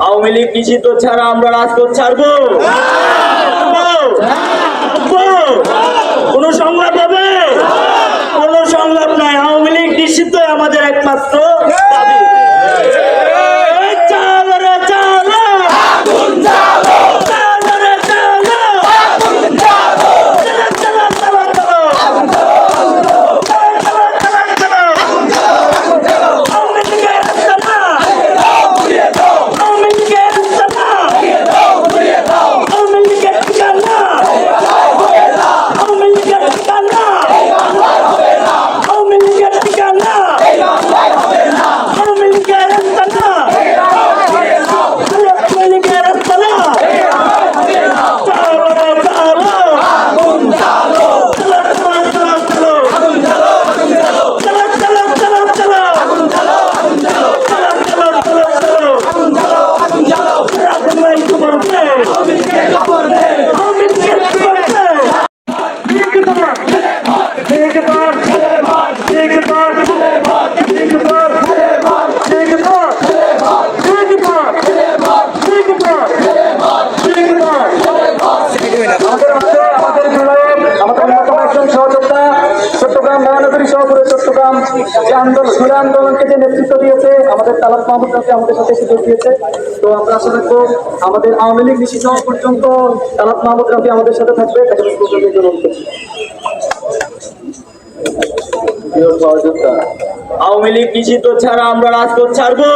আওয়ামী লীগ নিষিদ্ধ ছাড়া আমরা রাজপথ ছাড়বো? কোনো সংলাপ হবে? কোনো সংলাপ নাই। আওয়ামী লীগ নিষিদ্ধ আমাদের একমাত্র দাবি। চট্টগ্রাম মহানগরী সহপুরে চট্টগ্রাম যে আন্দোলন, সুরা আন্দোলনকে যে নেতৃত্ব দিয়েছে, আমাদের তালাক মাহমুদ আমাদের সাথে সুযোগ দিয়েছে। তো আমরা আশা থাকব আমাদের আওয়ামী লীগ নিষিদ্ধ হওয়া পর্যন্ত তালাক মাহমুদ রাফি আমাদের সাথে থাকবে। তাকে সুযোগ গ্রহণ আওয়ামী লীগ নিষিদ্ধ ছাড়া আমরা রাজপথ ছাড়বো।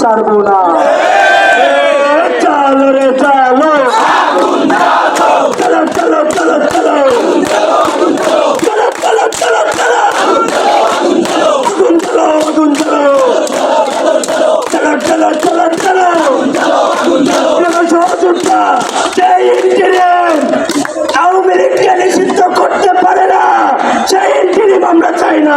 ছাড়বো না। চালো রে চালো। চলো চলো চলো চলো। আমরা চাই না।